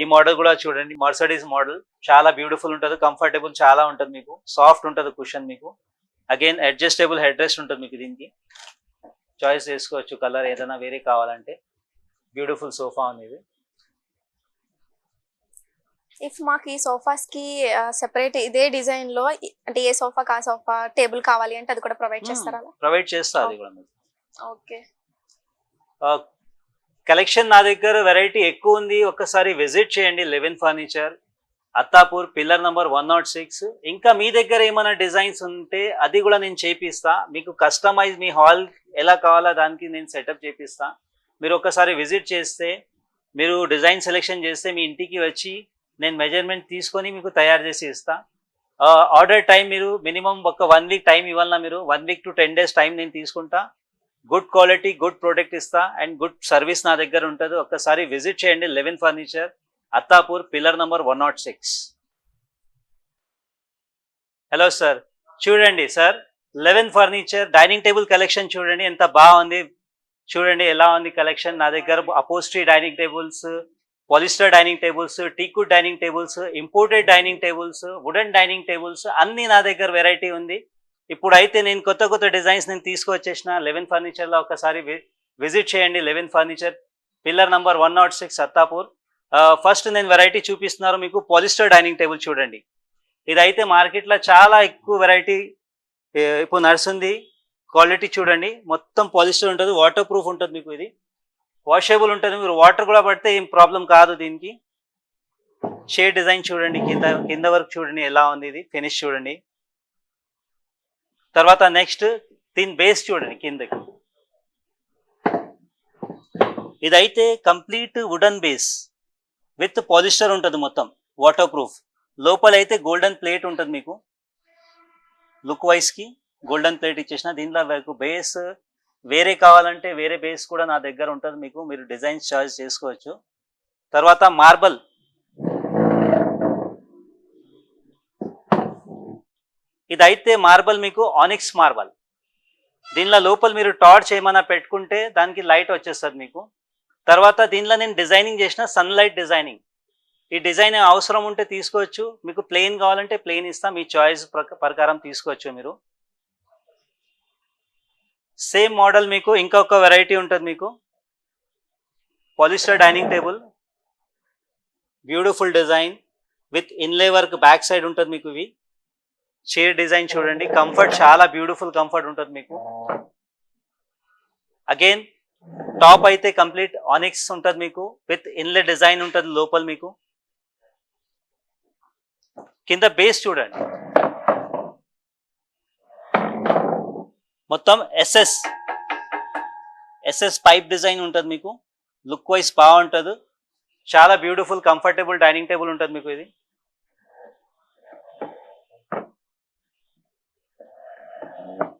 ఈ మోడల్ కూడా చూడండి. మర్సడీస్ మోడల్ చాలా బ్యూటిఫుల్ ఉంటుంది. కంఫర్టబుల్ చాలా ఉంటుంది మీకు. సాఫ్ట్ ఉంటుంది కుషన్ మీకు. అగైన్ అడ్జస్టబుల్ హెడ్ రెస్ట్ ఉంటుంది మీకు దీనికి. చాయిస్ చేసుకోవచ్చు. కలర్ ఏదైనా వేరే కావాలంటే. బ్యూటిఫుల్ సోఫా ఉంది ఇది ఇఫ్ మాకు ఈ సోఫాస్కి సెపరేట్ ఇదే డిజైన్లో అంటే ఏ సోఫా కా సోఫా టేబుల్ కావాలి అంటే అది కూడా ప్రొవైడ్ చేస్తారా? ప్రొవైడ్ చేస్తా అది కూడా మీకు ఓకే కలెక్షన్ నా దగ్గర వెరైటీ ఎక్కువ ఉంది. ఒక్కసారి విజిట్ చేయండి. Eleven furniture Attapur pillar number one nought six. ఇంకా మీ దగ్గర ఏమైనా డిజైన్స్ ఉంటే అది కూడా నేను చేపిస్తా. మీకు కస్టమైజ్ మీ హాల్ ఎలా కావాలో దానికి నేను సెటప్ చేపిస్తా. మీరు ఒకసారి విజిట్ చేస్తే మీరు డిజైన్ సెలెక్షన్ చేస్తే మీ ఇంటికి వచ్చి నేను మెజర్మెంట్ తీసుకొని మీకు తయారు చేసి ఇస్తా. ఆర్డర్ టైం మీరు మినిమం ఒక వన్ వీక్ టైం ఇవ్వాలన్నా మీరు one week to ten days time నేను తీసుకుంటా. గుడ్ క్వాలిటీ గుడ్ ప్రోడక్ట్ ఇస్తా అండ్ గుడ్ సర్వీస్ నా దగ్గర ఉంటుంది. ఒక్కసారి విజిట్ చేయండి eleven furniture Attapur pillar number one nought six. Hello sir చూడండి sir eleven furniture dining table collection చూడండి ఎంత బాగుంది. చూడండి ఎలా ఉంది కలెక్షన్. నా దగ్గర upholstery dining tables polyester dining tables teakwood dining tables imported dining tables wooden dining tables అన్ని నా దగ్గర వెరైటీ ఉంది. ఇప్పుడు అయితే నేను కొత్త కొత్త డిజైన్స్ నేను తీసుకొచ్చేసిన లెవెన్ ఫర్నిచర్లో ఒకసారి విజిట్ చేయండి eleven furniture. Pillar number one nought six Attapur. First నేను వెరైటీ చూపిస్తున్నారు మీకు పాలిస్టర్ డైనింగ్ టేబుల్ చూడండి. ఇదైతే మార్కెట్లో చాలా ఎక్కువ వెరైటీ ఇప్పుడు నడుస్తుంది. క్వాలిటీ చూడండి మొత్తం పాలిస్టర్ ఉంటుంది వాటర్ ప్రూఫ్ ఉంటుంది మీకు ఇది. వాషబుల్ ఉంటుంది మీరు వాటర్ కూడా పడితే ఏం ప్రాబ్లం కాదు దీనికి. షేడ్ డిజైన్ చూడండి కింద కింద వరకు చూడండి ఎలా ఉంది ఇది ఫినిష్ చూడండి. తర్వాత నెక్స్ట్ దీని బేస్ చూడండి కిందకి. ఇదైతే complete wooden base with polyester ఉంటుంది మొత్తం వాటర్ ప్రూఫ్ లోపల అయితే గోల్డెన్ ప్లేట్ ఉంటుంది మీకు. లుక్ వైస్కి గోల్డెన్ ప్లేట్ ఇచ్చేసిన దీనిలో మీకు బేస్ వేరే కావాలంటే వేరే బేస్ కూడా నా దగ్గర ఉంటుంది మీకు మీరు డిజైన్స్ చాయిస్ చేసుకోవచ్చు. తర్వాత మార్బల్ ఇదైతే మార్బల్ మీకు ఆనిక్స్ మార్బల్ దీనిలో లోపల మీరు టార్చ్ ఏమైనా పెట్టుకుంటే దానికి లైట్ వచ్చేస్తుంది మీకు. తర్వాత దీనిలో నేను డిజైనింగ్ చేసిన సన్లైట్ డిజైనింగ్ ఈ డిజైన్ అవసరం ఉంటే తీసుకోవచ్చు. మీకు ప్లెయిన్ కావాలంటే ప్లెయిన్ ఇస్తాం. మీ చాయిస్ ప్రకారం తీసుకోవచ్చు మీరు. సేమ్ మోడల్ మీకు ఇంకొక వెరైటీ ఉంటుంది మీకు. Polyester dining table beautiful design with inlay work back side ఉంటుంది మీకు ఇవి. చైర్ డిజైన్ చూడండి. కంఫర్ట్ చాలా బ్యూటిఫుల్ కంఫర్ట్ ఉంటుంది మీకు. అగైన్ టాప్ అయితే కంప్లీట్ ఆనిక్స్ ఉంటుంది మీకు. విత్ ఇన్లే డిజైన్ ఉంటుంది లోపల మీకు. కింద బేస్ చూడండి. మొత్తం ఎస్ఎస్ ఎస్ఎస్ పైప్ డిజైన్ ఉంటుంది మీకు. లుక్ వైజ్ బాగుంటుంది. చాలా బ్యూటిఫుల్ కంఫర్టబుల్ డైనింగ్ టేబుల్ ఉంటుంది మీకు ఇది. Uh,